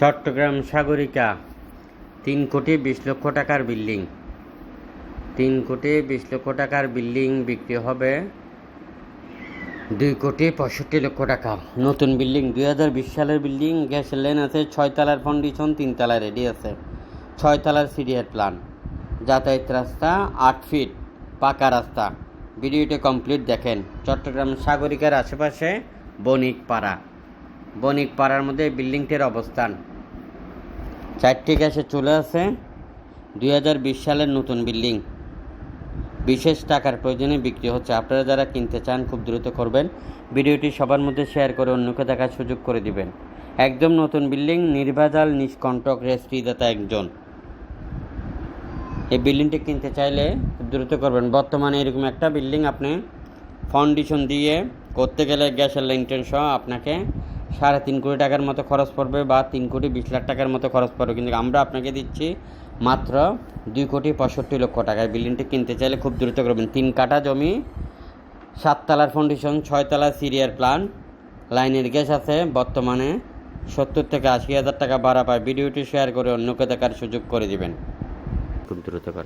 চট্টগ্রাম সাগরিকা, তিন কোটি বিশ লক্ষ টাকার বিল্ডিং। তিন কোটি বিশ লক্ষ টাকার বিল্ডিং বিক্রি হবে দুই কোটি পঁয়ষট্টি লক্ষ টাকা। নতুন বিল্ডিং, দুই হাজার বিশ সালের বিল্ডিং গ্যাসের লাইন আছে ছয় তলার ফাউন্ডেশন তিন তলায় রেডি আছে ছয় তলার সিরিয়ার প্ল্যান যাতায়াত রাস্তা আট ফিট পাকা রাস্তা। ভিডিওটি কমপ্লিট দেখেন। চট্টগ্রাম সাগরিকার আশেপাশে বণিক পাড়া বণিক পাড়ার মধ্যে এই বিল্ডিংটির অবস্থান। চারটি গ্যাসে চলে আসে দুই সালের নতুন বিল্ডিং। বিশেষ টাকার প্রয়োজনে বিক্রি হচ্ছে। আপনারা যারা কিনতে চান, খুব দ্রুত করবেন। ভিডিওটি সবার মধ্যে শেয়ার করে অন্যকে দেখার সুযোগ করে দিবেন। একদম নতুন বিল্ডিং নির্ভেজাল নিষ্কণ্টক রেস্ট্রিদাতা একজন। এই বিল্ডিংটি কিনতে চাইলে খুব দ্রুত করবেন। বর্তমানে এরকম একটা বিল্ডিং আপনি ফাউন্ডেশন দিয়ে করতে গেলে গ্যাসের লাইন সহ আপনাকে সাড়ে তিন কোটি টাকার মতো খরচ পড়বে বা তিন কোটি বিশ লাখ টাকার মতো খরচ পড়বে। কিন্তু আমরা আপনাকে দিচ্ছি মাত্র দুই কোটি পঁয়ষট্টি লক্ষ টাকায়। বিল্ডিংটি কিনতে চাইলে খুব দ্রুত করবেন। তিন কাঠা জমি, সাততলার ফাউন্ডেশন ছয়তলা সিরিয়ার প্ল্যান লাইনের গ্যাস আছে। বর্তমানে সত্তর থেকে আশি হাজার টাকা ভাড়া পায়। ভিডিওটি শেয়ার করে অন্যকে দেখার সুযোগ করে দিবেন। খুব দ্রুত করেন